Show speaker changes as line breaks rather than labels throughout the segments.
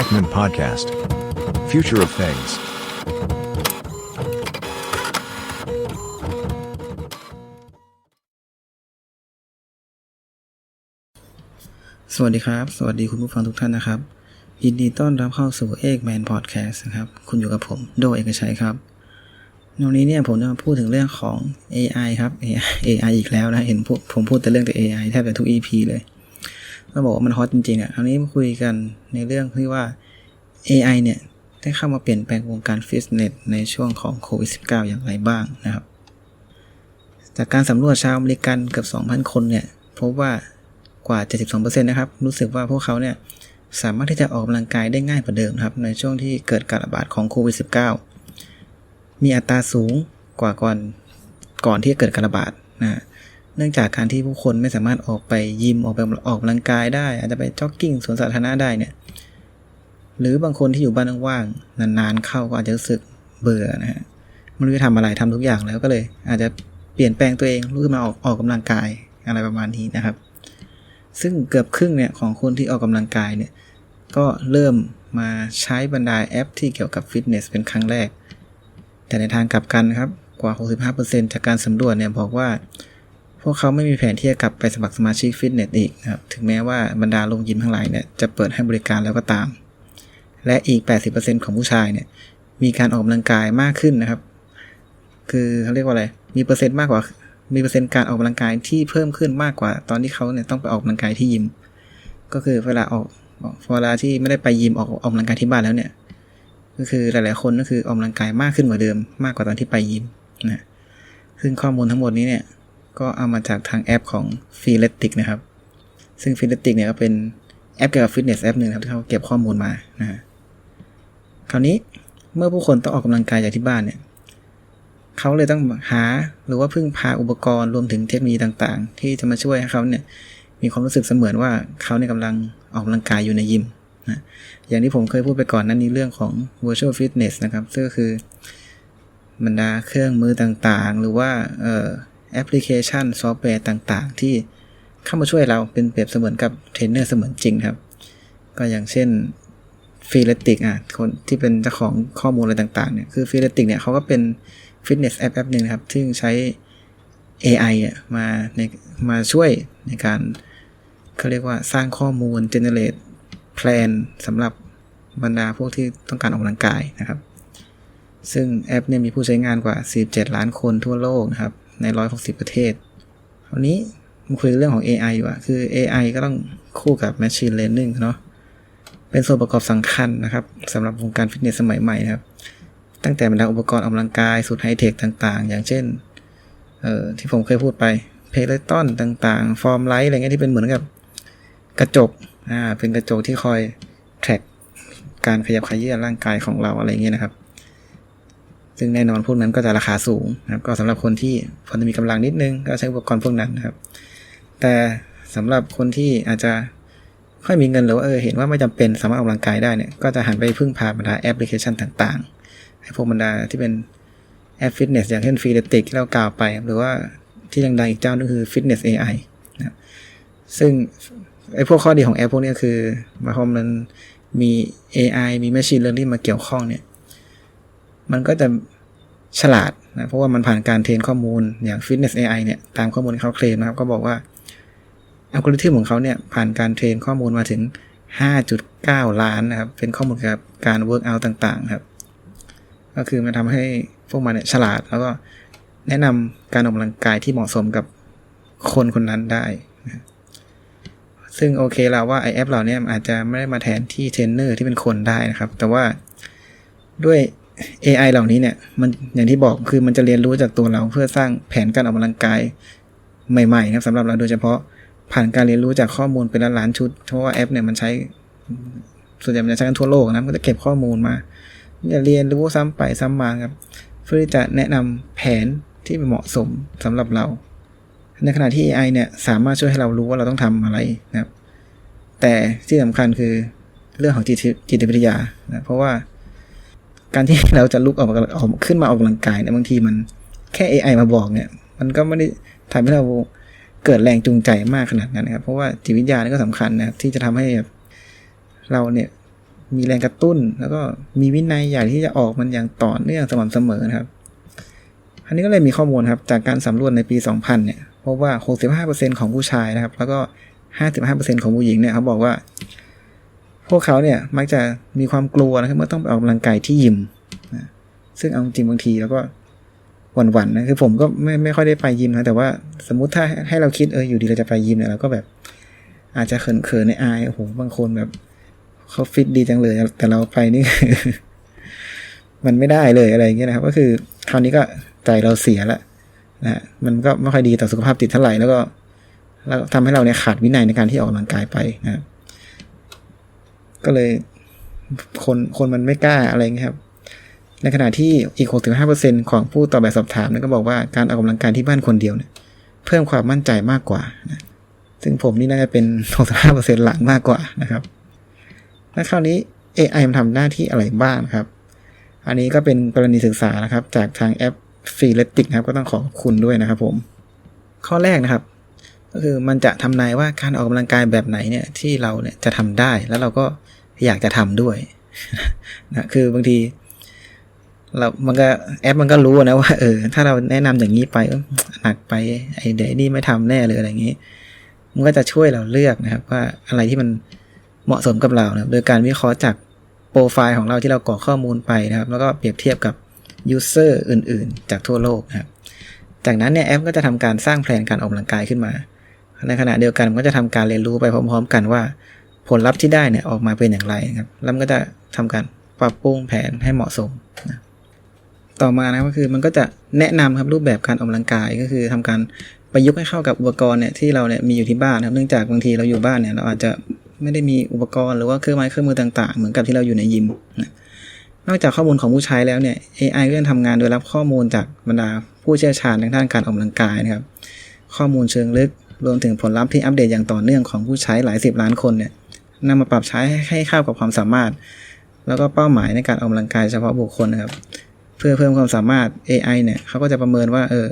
Ekman Podcast. Future of Things.
สวัสดีครับ สวัสดีคุณผู้ฟังทุกท่านนะครับ ยินดีต้อนรับเข้าสู่เอกแมนพอดแคสต์นะครับ คุณอยู่กับผม โดเอกชัยครับในวันนี้เนี่ยผมจะมาพูดถึงเรื่องของ AI ครับ AI, AI อีกแล้วนะ เห็นผมพูดแต่เรื่องแต่ AI แทบจะทุก EP เลย ต้องบอกว่ามันฮอตจริงๆอะคราวนี้มาคุยกันในเรื่องที่ว่า AI เนี่ย ได้เข้ามาเปลี่ยนแปลงวงการฟิตเนสในช่วงของโควิด -19 อย่างไรบ้างนะครับ จากการสำรวจชาวอเมริกันเกือบ 2,000 คนเนี่ย พบว่ากว่า 72%นะครับ รู้สึกว่าพวกเขาเนี่ย สามารถที่จะออกกำลังกายได้ง่ายกว่าเดิมนะครับ ในช่วงที่เกิดการระบาดของโควิด -19 มีอัตราสูงกว่าก่อนก่อนที่จะเกิดการระบาดนะฮะ เนื่องจากการที่ผู้คนไม่สามารถออกไปยิมออกไปออกกำลังกายได้ อาจจะไปจ็อกกิ้งสวนสาธารณะได้เนี่ย หรือบางคนที่อยู่บ้านว่างๆนานๆเข้าก็อาจจะรู้สึกเบื่อนะฮะไม่รู้จะทำอะไรทำทุกอย่างแล้วก็เลย อาจจะเปลี่ยนแปลงตัวเองลุกขึ้นมาออกออกกำลังกายอะไรประมาณนี้นะครับ ซึ่งเกือบครึ่งเนี่ยของคนที่ออกกำลังกายเนี่ยก็เริ่มมาใช้บรรดาแอปที่เกี่ยวกับฟิตเนสเป็นครั้งแรก แต่ในทางกลับกันครับกว่า 65%จากการสำรวจเนี่ยบอกว่า พวกเขาไม่มีแผนที่จะกลับไปสมัครสมาชิกฟิตเนสอีกนะครับ ถึงแม้ว่าบรรดาโรงยิมทั้งหลายเนี่ยจะเปิดให้บริการแล้วก็ตาม และอีก 80%ของผู้ชายเนี่ยมีการออกกำลังกายมากขึ้นนะครับ คือเขาเรียกว่าอะไร มีเปอร์เซ็นต์มากกว่า มีเปอร์เซ็นต์การออกกำลังกายที่เพิ่มขึ้นมากกว่า ตอนที่เขาเนี่ยต้องไปออกกำลังกายที่ยิม ก็คือเวลาออกเวลาที่ไม่ได้ไปยิมออกออกกำลังกายที่บ้านแล้วเนี่ย ก็คือหลายๆคนก็คือออกกำลังกายมากขึ้นกว่าเดิม มากกว่าตอนที่ไปยิมนะซึ่งข้อมูลทั้งหมดนี้เนี่ย ก็เอามาจากทางแอปของ f e l e t i c นะครับ ซึ่ง f e l e t i c เนี่ยก็เป็นแอปเกี่ยวกับฟิตเนสแอปหนึ่งครับที่เขาเก็บข้อมูลมานะฮะคราวนี้เมื่อผู้คนต้องออกกำลังกายจากที่บ้านเนี่ยเขาเลยต้องหาหรือว่าพึ่งพาอุปกรณ์รวมถึงเทคโนโลยีต่างๆ ที่จะมาช่วยให้เขาเนี่ยมีความรู้สึกเสมือนว่าเขาเนี่ยกำลังออกกำลังกายอยู่ในยิมนะอย่างที่ผมเคยพูดไปก่อนนั้นนี้เรื่องของ virtual fitness นะครับซึ่งก็คือบรรดาเครื่องมือต่างๆ หรือว่า แอปพลิเคชันซอฟต์แวร์ต่างๆ ที่เข้ามาช่วยเราเป็นเปรียบเสมือนกับเทรนเนอร์เสมือนจริงครับ ก็อย่างเช่นฟีเลติกอะคนที่เป็นเจ้าของข้อมูลอะไรต่างๆเนี่ยคือฟีเลติกเนี่ยเขาก็เป็นฟิตเนสแอปแอปหนึ่งนะครับ ซึ่งใช้ AI อะมาในมาช่วยในการเขาเรียกว่าสร้างข้อมูล generate plan สำหรับบรรดาพวกที่ต้องการออกกำลังกายนะครับ ซึ่งแอปเนี่ยมีผู้ใช้งานกว่า 47 ล้านคนทั่วโลกนะครับ ใน 160 ประเทศคราวนี้มาคุยเรื่องของ AI อยู่อะคือ AI ก็ต้องคู่กับ Machine Learning เนาะ เป็นส่วนประกอบสำคัญนะครับสำหรับวงการฟิตเนสสมัยใหม่นะครับ ตั้งแต่บรรดาอุปกรณ์ออกกำลังกายสุดไฮเทคต่างๆ อย่างเช่น เอ่อ ที่ผมเคยพูดไปเพลตอนต่างๆ ฟอร์มไลท์อะไรเงี้ยที่เป็นเหมือนกับกระจก อ่า เป็นกระจกที่คอย track การขยับขยื่นร่างกายของเราอะไรเงี้ยนะครับ ซึ่งแน่นอนพวกนั้นก็จะราคาสูงนะครับ ก็สำหรับคนที่พอจะมีกำลังนิดนึงก็ใช้อุปกรณ์พวกนั้นนะครับ แต่สำหรับคนที่อาจจะค่อยมีเงินหรือว่าเออเห็นว่าไม่จำเป็นสามารถออกกำลังกายได้เนี่ยก็จะหันไปพึ่งพาบรรดาแอปพลิเคชันต่างๆไอ้พวกบรรดาที่เป็นแอปฟิตเนสอย่างเช่นฟีเดติกที่เรากล่าวไป หรือว่าที่ดังๆอีกเจ้านึงคือ Fitness AI นะซึ่งไอ้พวกข้อดีของแอปพวกนี้คือมายความมันมี AI มี Machine Learning มาเกี่ยวข้องเนี่ย มันก็จะฉลาดนะเพราะว่ามันผ่านการเทรนข้อมูลอย่าง Fitness AI เนี่ยตามข้อมูลเขาเคลมนะครับ ก็บอกว่าอัลกอริทึมของเขาเนี่ยผ่านการเทรนข้อมูลมาถึง 5.9 ล้านนะครับ เป็นข้อมูลเกี่ยวกับการ work out ต่าง ๆ ครับ ก็คือมันทำให้พวกมันเนี่ยฉลาด แล้วก็แนะนำการออกกำลังกายที่เหมาะสมกับคนคนนั้นได้นะซึ่งโอเคแล้วว่าไอแอปเหล่านี้อาจจะไม่ได้มาแทนที่เทรนเนอร์ที่เป็นคนได้นะครับ แต่ว่าด้วย AI เหล่านี้เนี่ยมันอย่างที่บอกคือมันจะเรียนรู้จากตัวเราเพื่อสร้างแผนการออกกำลังกายใหม่ๆนะครับสำหรับเราโดยเฉพาะผ่านการเรียนรู้จากข้อมูลเป็นล้านๆชุด เพราะว่าแอปเนี่ยมันใช้ส่วนใหญ่มันจะใช้กันทั่วโลกนะมันก็จะเก็บข้อมูลมาจะเรียนรู้ซ้ำไปซ้ำมาครับ เพื่อที่จะแนะนำแผนที่เหมาะสมสำหรับเรา ในขณะที่ AI เนี่ยสามารถช่วยให้เรารู้ว่าเราต้องทำอะไรนะครับ แต่ที่สำคัญคือเรื่องของจิตจิตวิทยานะเพราะว่า การที่เราจะลุกออกมาออกขึ้นมาออกกำลังกายเนี่ยบางทีมันแค่ AI มาบอกเนี่ย มันก็ไม่ได้ทำให้เราเกิดแรงจูงใจมากขนาดนั้นนะครับ เพราะว่าจิตวิทยานี่ก็สำคัญนะครับที่จะทำให้เราเนี่ยมีแรงกระตุ้น แล้วก็มีวินัยอยากที่จะออกมันอย่างต่อเนื่องสม่ำเสมอนะครับ อันนี้ก็เลยมีข้อมูลครับ จากการสำรวจในปี 2000 เนี่ยพบว่า 65%ของผู้ชายนะครับ แล้วก็ 55%ของผู้หญิงเนี่ยเขาบอกว่า พวกเขาเนี่ยมักจะมีความกลัวนะครับเมื่อต้องไปออกกำลังกายที่ยิมนะซึ่งเอาจริงบางทีแล้วก็หวั่นๆนะคือผมก็ไม่ไม่ค่อยได้ไปยิมนะแต่ว่าสมมุติถ้าให้เราคิดเอออยู่ดีเราจะไปยิมเนี่ยเราก็แบบ อาจจะเขินๆในอายโอ้โหบางคนแบบเขาฟิตดีจังเลย แต่เราไปนี่มันไม่ได้เลยอะไรอย่างเงี้ยนะครับ ก็คือคราวนี้ก็ใจเราเสียละนะฮะมันก็ไม่ค่อยดีต่อสุขภาพจิตเท่าไหร่แล้วก็แล้วทำให้เราเนี่ยขาดวินัยในการที่ออกกำลังกายไปนะครับ ก็เลยคนคนมันไม่กล้าอะไรเงี้ยครับ ในขณะที่อีก 65%ของผู้ตอบแบบสอบถามเนี่ยก็บอกว่าการออกกำลังกายที่บ้านคนเดียวเนี่ยเพิ่มความมั่นใจมากกว่านะซึ่งผมนี่น่าจะเป็น 65%หลังมากกว่านะครับ และคราวนี้ AI มันทำหน้าที่อะไรบ้างครับ อันนี้ก็เป็นกรณีศึกษานะครับ จากทางแอป f r e e l e t i c ครับ ก็ต้องขอขอบคุณด้วยนะครับผม ข้อแรกนะครับ ก็คือมันจะทำนายว่าการออกกำลังกายแบบไหนเนี่ยที่เราเนี่ยจะทำได้แล้วเราก็อยากจะทำด้วยนะคือบางทีเรามันก็แอปมันก็รู้นะว่าเออถ้าเราแนะนำอย่างนี้ไปหนักไปไอเดี๋ยวนี่ไม่ทำแน่เลยอะไรอย่างนี้ มันก็จะช่วยเราเลือกนะครับ ว่าอะไรที่มันเหมาะสมกับเรานะโดยการวิเคราะห์จากโปรไฟล์ของเราที่เรากรอกข้อมูลไปนะครับ แล้วก็เปรียบเทียบกับยูเซอร์อื่น ๆ จากทั่วโลกนะครับ จากนั้นเนี่ยแอปก็จะทำการสร้างแผนการออกกำลังกายขึ้นมา ในขณะเดียวกันมันก็จะทำการเรียนรู้ไปพร้อม ๆ กันว่า ผลลัพธ์ที่ได้เนี่ยออกมาเป็นอย่างไรนะครับแล้วมันก็จะทำการปรับปรุงแผนให้เหมาะสมนะต่อมานะก็คือมันก็จะแนะนำครับรูปแบบการออกกำลังกายก็คือทำการประยุกต์ให้เข้ากับอุปกรณ์เนี่ยที่เราเนี่ยมีอยู่ที่บ้านนะครับเนื่องจากบางทีเราอยู่บ้านเนี่ยเราอาจจะไม่ได้มีอุปกรณ์หรือว่าเครื่องไม้เครื่องมือต่าง ๆ เหมือนกับที่เราอยู่ในยิมนะนอกจากข้อมูลของผู้ใช้แล้วเนี่ย AI ก็ยังทำงานโดยรับข้อมูลจากบรรดาผู้เชี่ยวชาญทางด้านการออกกำลังกายนะครับ ข้อมูลเชิงลึก รวมถึงผลลัพธ์ที่อัปเดตอย่างต่อเนื่องของผู้ใช้หลายสิบล้านคนเนี่ยนำมาปรับใช้ให้เข้ากับความสามารถ แล้วก็เป้าหมายในการออกกำลังกายเฉพาะบุคคลนะครับ เพื่อเพิ่มความสามารถ AI เนี่ยเขาก็จะประเมินว่าเออ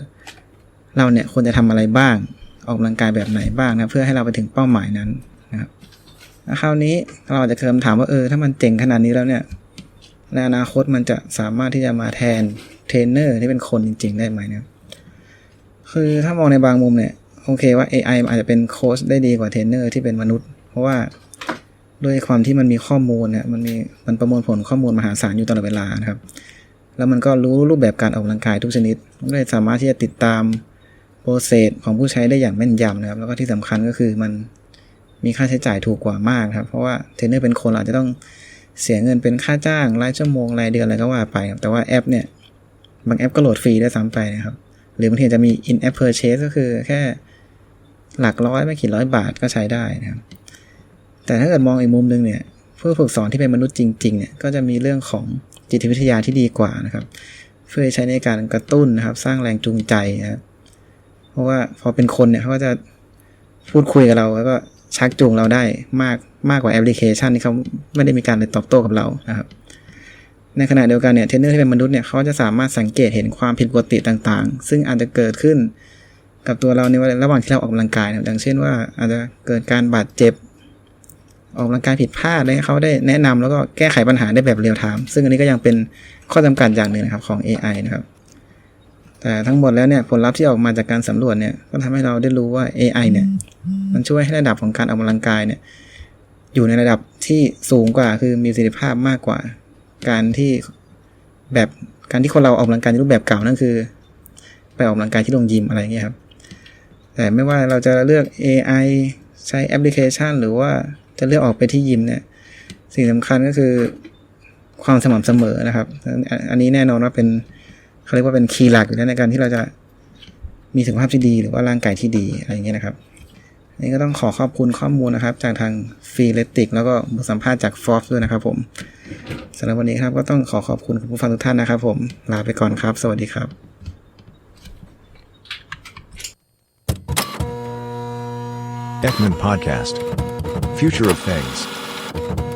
เราเนี่ยควรจะทำอะไรบ้าง ออกกำลังกายแบบไหนบ้างนะเพื่อให้เราไปถึงเป้าหมายนั้นนะครับคราวนี้เราอาจจะเคำถามว่าเออถ้ามันเจ๋งขนาดนี้แล้วเนี่ยในอนาคตมันจะสามารถที่จะมาแทนเทรนเนอร์ที่เป็นคนจริง ๆ ได้ไหมเนี่ยคือถ้ามองในบางมุมเนี่ย โอเคว่า AI มันอาจจะเป็นโค้ชได้ดีกว่าเทรนเนอร์ที่เป็นมนุษย์ เพราะว่าด้วยความที่มันมีข้อมูลเนี่ยมันมีมันประมวลผลข้อมูลมหาศาลอยู่ตลอดเวลานะครับ แล้วมันก็รู้รูปแบบการออกกำลังกายทุกชนิดมันก็เลยสามารถที่จะติดตามโปรเซสของผู้ใช้ได้อย่างแม่นยำนะครับ แล้วก็ที่สำคัญก็คือมันมีค่าใช้จ่ายถูกกว่ามากครับ เพราะว่าเทรนเนอร์เป็นคนอาจจะต้องเสียเงินเป็นค่าจ้างรายชั่วโมงรายเดือนอะไรก็ว่าไปครับแต่ว่าแอปเนี่ยบางแอปก็โหลดฟรีได้ซ้ำไปนะครับ หรือบางทีจะมี in app purchase ก็คือแค่ หลักร้อยไม่กี่ร้อยบาทก็ใช้ได้นะครับ แต่ถ้าเกิดมองอีกมุมหนึงเนี่ยผู้ฝึกสอนที่เป็นมนุษย์จริงๆเนี่ยก็จะมีเรื่องของจิตวิทยาที่ดีกว่านะครับ เพื่อใช้ในการกระตุ้นนะครับ สร้างแรงจูงใจนะครับเพราะว่าพอเป็นคนเนี่ยเขาก็จะพูดคุยกับเราแล้วก็ชักจูงเราได้มากมากกว่าแอปพลิเคชันที่เขาไม่ได้มีการตอบโต้กับเรานะครับ ในขณะเดียวกันเนี่ยเทรนเนอร์ที่เป็นมนุษย์เนี่ยเขาจะสามารถสังเกตเห็นความผิดปกติต่างๆ ซึ่งอาจจะเกิดขึ้น กับตัวเราในระหว่างที่เราออกกำลังกายนะดังเช่นว่าอาจจะเกิดการบาดเจ็บ ออกกำลังกายผิดพลาดเลยเขาได้แนะนำแล้วก็แก้ไขปัญหาได้แบบเรียลไทม์ซึ่งอันนี้ก็ยังเป็นข้อจำกัดอย่างหนึ่งนะครับของ AI นะครับแต่ทั้งหมดแล้วเนี่ยผลลัพธ์ที่ออกมาจากการสำรวจเนี่ยก็ทำให้เราได้รู้ว่า AI เนี่ย มันช่วยให้ระดับของการออกกำลังกายเนี่ย อยู่ในระดับที่สูงกว่าคือมีประสิทธิภาพมากกว่า การที่แบบการที่คนเราออกกำลังกายในรูปแบบเก่านั่นคือ ไปออกกำลังกายที่โรงยิมอะไรอย่างเงี้ยครับ แต่ไม่ว่าเราจะเลือก AI ใช้แอปพลิเคชัน หรือว่าจะเลือกออกไปที่ยิมเนี่ย สิ่งสำคัญก็คือความสม่ำเสมอนะครับ อันนี้แน่นอนว่าเป็นเขาเรียกว่าเป็นคีย์หลักอยู่แล้วในการที่เราจะมีสุขภาพที่ดี หรือว่าร่างกายที่ดีอะไรอย่างเงี้ยนะครับนี่ก็ต้องขอขอบคุณข้อมูลนะครับ จากทางฟรีเลติกแล้วก็บทสัมภาษณ์จากฟอฟด้วยนะครับผมสำหรับวันนี้ครับก็ต้องขอขอบคุณคุณผู้ฟังทุกท่านนะครับผมลาไปก่อนครับ สวัสดีครับ
Ekman Podcast. Future of Things.